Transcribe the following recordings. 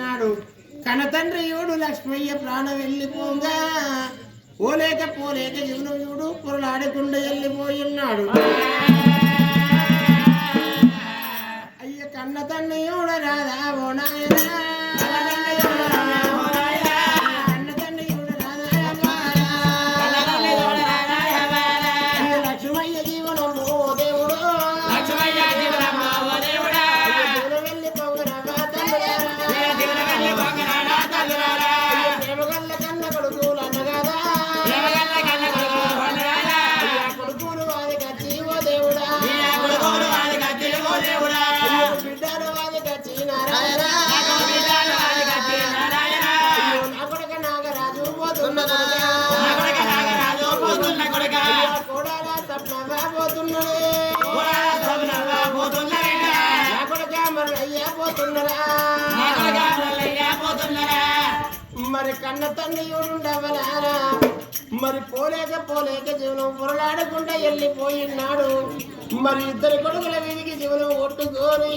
పోయినాడు కన తండ్రి యుడు లక్ష్మయ్య ప్రాణం వెళ్ళిపోగా పోలేక పోలేక జీవనం యుడు పొరలాడకుండా వెళ్ళిపోయినాడు అయ్య కన్న తండ్రి యుడ రాదా ఓ నాయనా. మరి కన్న తండ్రి ఉండవలారా మరి పోలేక పోలేక జీవనం పొరలాడకుండా వెళ్ళిపోయినాడు. మరి ఇద్దరు కొడుకుల వీధికి జీవనం కొట్టుకొని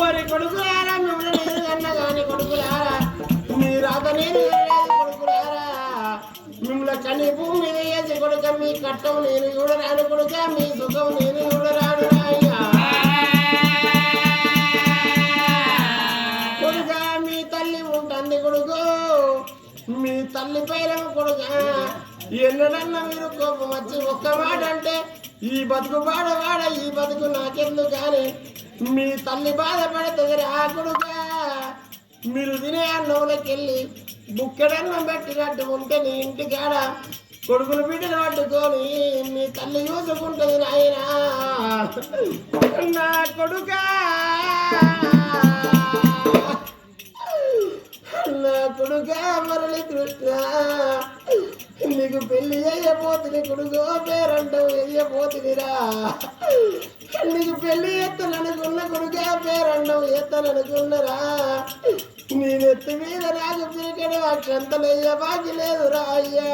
మరి కొడుకులారా మిమ్మల్ని నేను కన్నా కానీ కొడుకులారా మీ రాత నేను కొడుకులారా. మిమ్మల్ని కని భూమి మీద కొడుక మీ కట్టం నేను చూడరాను కొడుక మీ సుఖం నేను చూడరాను తల్లి కొడుక ఎన్నడన్నా మీరు కోపం వచ్చి ఒక్క మాట అంటే ఈ బతుకు వాడ వాడ ఈ బతుకు నాకెందుకు కానీ మీ తల్లి బాధపడుతుంది రాకుడుగా మీరు తినే అన్నంలోకెళ్ళి బుక్కెడన్నం పెట్టినట్టు ఉంటే నీ ఇంటికాడ కొడుకులు బిడ్డలు పట్టుకొని మీ తల్లి చూసుకుంటుంది నాయనా. నా కొడుకా. కొడుగా కొడుకా కృష్ణ. నీకు పెళ్ళి చేయబోతుంది కొడుకు పేరంటావు వేయబోతుందిరా నీకు పెళ్ళి ఎత్తననుకున్న కొడుగా పేరంటావు ఎత్తననుకున్నరా. నీ నెత్తి మీద రాజు పీకడు అక్షంతలయ్య బాకి లేదురా అయ్యా.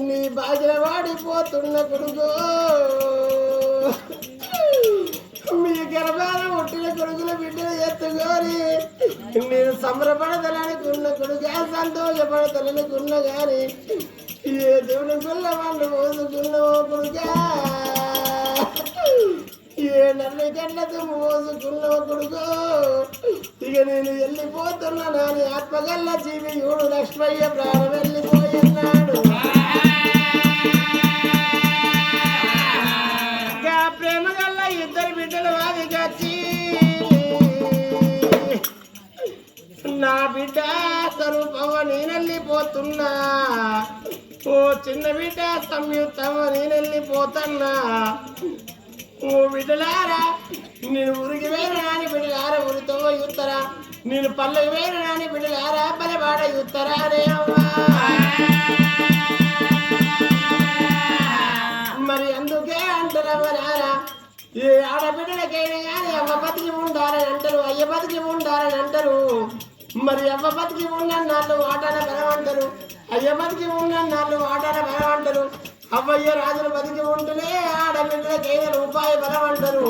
నీ బాగా వాడిపోతున్న కొడుకో. మీ గర్భాల పుట్టిన కొడుకుల బిడ్డలు ఎత్తుకోరి నేను సంబరపడతాననుకున్న కొడుక సంతోషపడతాననుకున్న గాని ఏ దేవుని గుల్ల వాళ్ళు మోసుకున్నావో కొడుక? ఏ నల్లి గడ్డతో మోసుకున్నావో కొడుకు? ఇక నేను వెళ్ళిపోతున్నా నాని ఆత్మగల్ల జీవి యూడు లక్ష్మయ్య ప్రాణం వెళ్ళిపోయినాడు నా బిడ్డ స్వరూపవ నేనెళ్ళిపోతున్నా ఓ చిన్న బిడ్డ సంయుక్తమ నేనెళ్ళిపోతున్నా ఓ బిడ్డలారా నేను ఉరికి వేరు నాని బిడ్డలారా ఉరితో యుత్తరా నేను పల్లకి వేరు నాని బిడ్డలారా పలబాడ యుత్తరా రే అమ్మా. మరి అందుకే అంటారమ్మరారా ఏ ఆడబిడ్డలకైనా కానీ అమ్మ బతికి ఉండాలని అంటారు అయ్య బతికి ఉండాలని అంటారు. మరి అవ్వ బతికి ఉన్నన్నాళ్ళు ఆటాడ బలమంటారు అయ్య బతికి ఉన్నన్నాళ్ళు ఆటాడ బలమంటారు అవ్వయ్య రాజులు బతికి ఉంటేనే ఆడబిడ్డలకైనా రూపాయి బలం అంటారు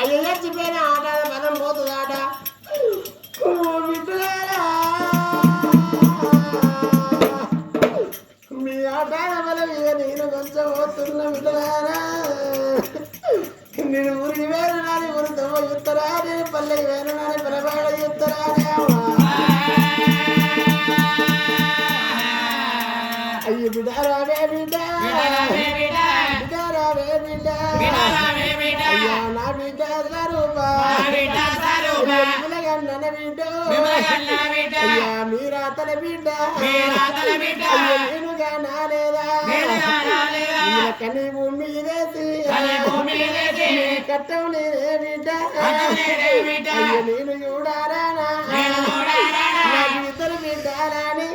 అయ్య చచ్చిపోయిన ఆటాడ బలం పోతుంది ఆట మీ ఆటాడ బలం ఇక నేను కొంచెం పోతున్నా బిడ్డలారా పిల్లగన్న బిడ్డ అయ్యా మీరా తల బిడ్డ. అయ్యో నేనుగా నాలేదా? వీళ్ళ కని భూమి వేసి. నీ కట్టం నేనే బిడ్డ. అయ్యో నేను చూడారానా? నాకు ఇద్దరు బిడ్డాలని.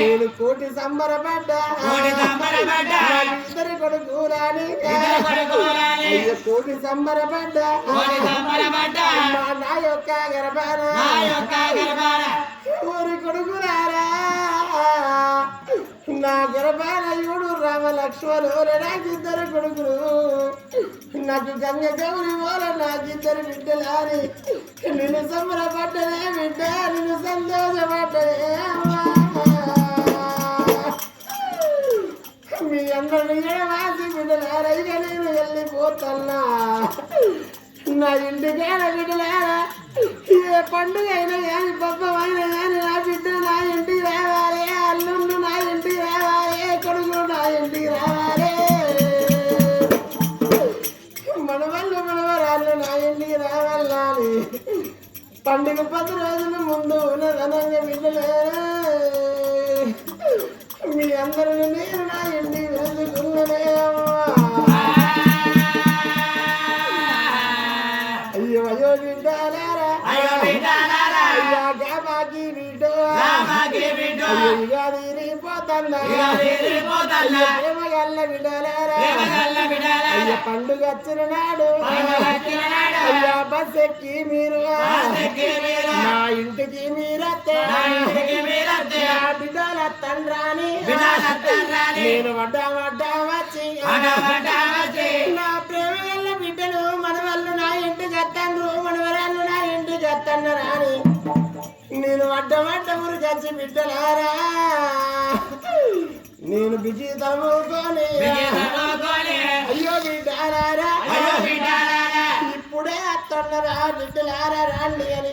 నేను కోటి సంబరపడ్డా. కోటి సంబరపడ్డా. నా యొక్క గర్భాన. ఊరి కొడుకురారా నా గర్భాన యూడు రామ లక్ష్మణు నాకు ఇద్దరు కొడుకులు. నాకు గంగ గౌరి పోల నాకు ఇద్దరు బిడ్డలారి. నిన్ను సంబరపడ్డనే బిడ్డ నిన్ను సంతోషపడ్డనే అమ్మా. మీ అందరి వాసి బిడ్డలారా ఇక నేను వెళ్ళిపోతున్నా నా ఇంటికేన బిడ్డలారా ఏ పండుగ అయినా కానీ పబ్బం అయినా కానీ నా బిడ్డ నా ఇంటికి రావాలి అల్లుండు నా ఇంటికి రావాలి కొడుకు నా ఇంటికి రావాలి మన వాళ్ళు మనవరాళ్ళు నా ఇంటికి రావాలి పండుగ పది రోజుల ముందు ఉన్నదనంగా బిడ్డలేరా మీ అందరిని నా ఇంటికి అయ్యా పండుగ వచ్చిన నాడు పండుగ వచ్చిన నాడు, అయ్యా బస్ ఎక్కి మీరు నా ఇంటికి మీరత్తే. నా బిడ్డల తండ్రాని. నేను వడ్డా వడ్డా వచ్చి. నా ప్రేమ గల్ల బిడ్డలు మన వాళ్ళు నా ఇంటికి వస్తాండ్రు మన వాళ్ళు నా ఇంటికి వస్తాను రాని నేను వడ్డ వడ్డ ఊరికొచ్చి బిడ్డలారా. నేను బిజీ తమ్ముకొని విజయదమోకోలే, అయ్యో బిడ్డారా ఇప్పుడే అత్తన్నరా బిడ్డలారా రాండి అని.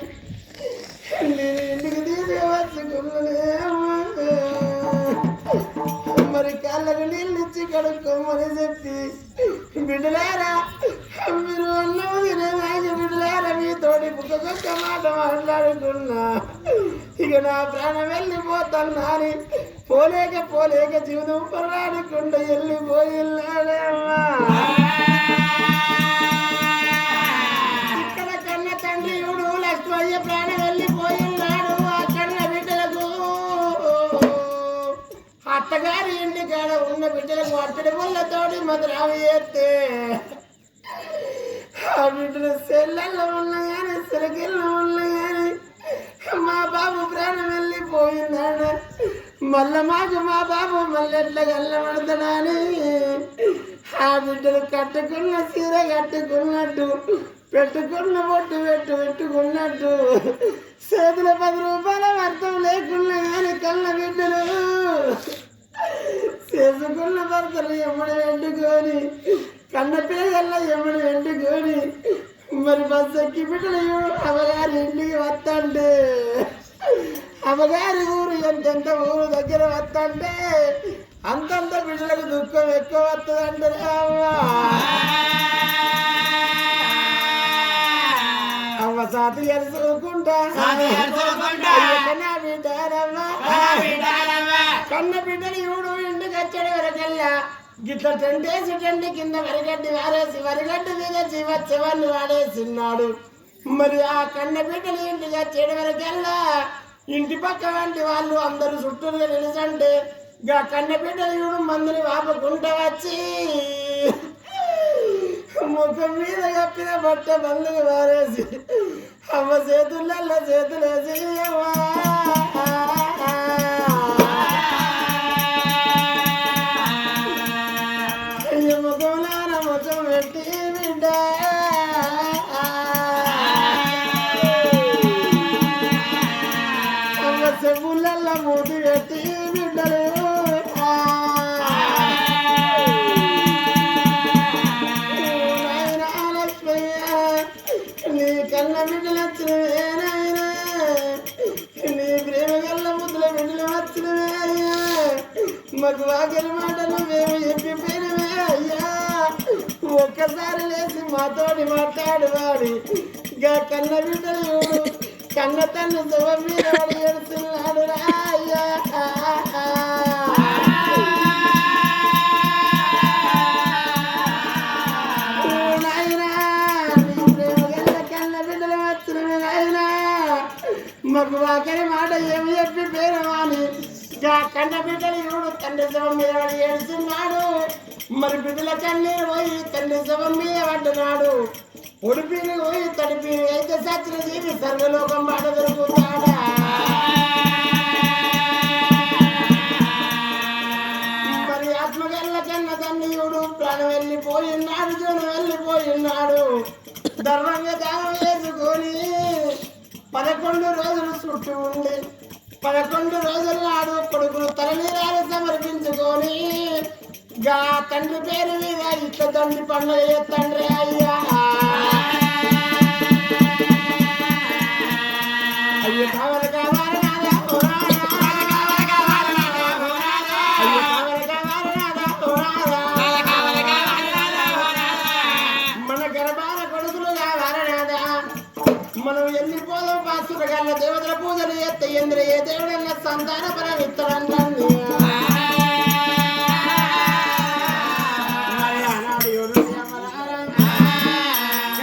నేను ఇంటికి తీసుకువచ్చుకున్నానే మరి కళ్ళకు నీళ్ళు ఇచ్చి కడుక్కోమని చెప్పి. బిడ్డలారా మీరు అన్నం తినేదాకా బిడ్డలారా మీతోటి బుక్కకొక్క మాట మాట్లాడుకున్నా ఇక నా ప్రాణం వెళ్ళిపోతాను అని పోలేక పోలేక జీవితం పర్వాడకుండా వెళ్ళిపోయిల్లాడే అమ్మా. ఇక్కడ కన్న తండ్రి ఇవుడు లక్ష్మయ్య ప్రాణం వెళ్ళిపోయినాడు ఆ కన్న బిడ్డలకు. అత్తగారి ఇంటి కాడ ఉన్న బిడ్డలకు అట్టడి ముళ్ళతోటి మధురావి చేస్తే ఆ బిడ్డలు సెల్లల్లో ఉన్న మళ్ళా మాకు మా బాబు మళ్ళీ ఎట్లా గల్లబడతాడని ఆ బిడ్డలు కట్టుకున్న చీర కట్టుకున్నట్టు పెట్టుకున్న బొట్టు పెట్టు పెట్టుకున్నట్టు చేతుల పది రూపాయల అర్థం లేకున్నా కానీ కళ్ళ బిడ్డలు చేసుకున్న భర్తలు ఎమ్మడి వెంటుకొని కన్న పిల్లగల్ల ఎమ్మడి వెంటుకొని మరి బస్సు ఎక్కి బిడ్డలు అమ్మగారి ఇంటికి వస్తంటే అమ్మగారి ఊరు ఎంతెంత ఊరు దగ్గర వస్తంటే అంతంత బిడ్డలకు దుఃఖం ఎక్కువ వస్తుందంటే అవ్వ అవ్వ సాతి ఎరుచుకుంటా, బిడ్డారమ్మా. బిడ్డలవ్వ, కన్న బిడ్డలు ఇవుడు ఇంటికి వచ్చాడు వరకల్లా గిట్ల టెంటేసి టెంటి కింద వరిగడ్డి వారేసి వరిగడ్డి మీద జీవ చివరిని వాడేసిన్నాడు. మరి ఆ కన్న బిడ్డలు ఇంటికి వచ్చేడు వరకల్లా ఇంటి పక్క వంటి వాళ్ళు అందరూ చుట్టూరుగా నిలిచంటే గా కన్న మందుని వాపకుంట వచ్చి ముఖం మీద కప్పిన బట్ట మందుని వారేసి అమ్మ చేతులలో చేతులేసి అమ్మా. నీ కన్న బిడ్డలు వచ్చినవే నాయనా నీ ప్రేమ గల్ల ముద్దుల బిడ్డలు వచ్చినవే అయ్యా మాకు వాకిలి మాటలు మేము చెప్పిపోయినవే అయ్యా. ఒక్కసారి లేచి మాతోటి మాట్లాడువాడి. గా కన్న బిడ్డలు కన్న తల్లి శుభ మీద వాడు కన్న బిడ్డలు ఇరుడు తండ్రి శవం మీద వాడు ఏడుస్తున్నాడు. మరి బిడ్డల కన్నీరు పోయి తండ్రి శవం మీద పడ్డనాడు. ఉడిపిని పోయి తడిపిని అయితే శాస్త్ర జీవి సర్వలోకం బాట దొరుకుతాడా? మరి ఆత్మగల్ల కన్న తండ్రియుడు ప్రాణం వెళ్ళిపోయినాడు జోను వెళ్ళిపోయినాడు ధర్మంగా దానం వేసుకొని పదకొండు రోజులు చుట్టూ ఉండి పదకొండు రోజుల నాడు కొడుకును తలనీరాలు సమర్పించుకొని గా తండ్రి పేరు మీద ఇట్ల తండ్రి పండుగ తండ్రి అయ్యా. అయ్యా పాసురగల్ల దేవతల పూజలు చేస్తే ఇంద్ర ఏ దేవుడన్న సంతాన పరం?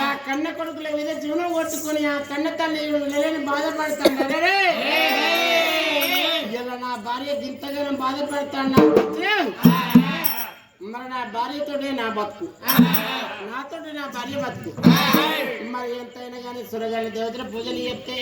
ఆ కన్న కొడుకుల మీద జీవనం కొట్టుకుని ఆ కన్న తల్లి నెలని బాధపడతాడు ఇలా నా భార్య గింతగానం బాధపడతాడు మరి నా భార్యతోటే నా బతుకు. నాతోటి నా భార్య బతుకు. మరి ఎంతైనా కానీ సురగాలి దేవతల పూజలు చెప్తే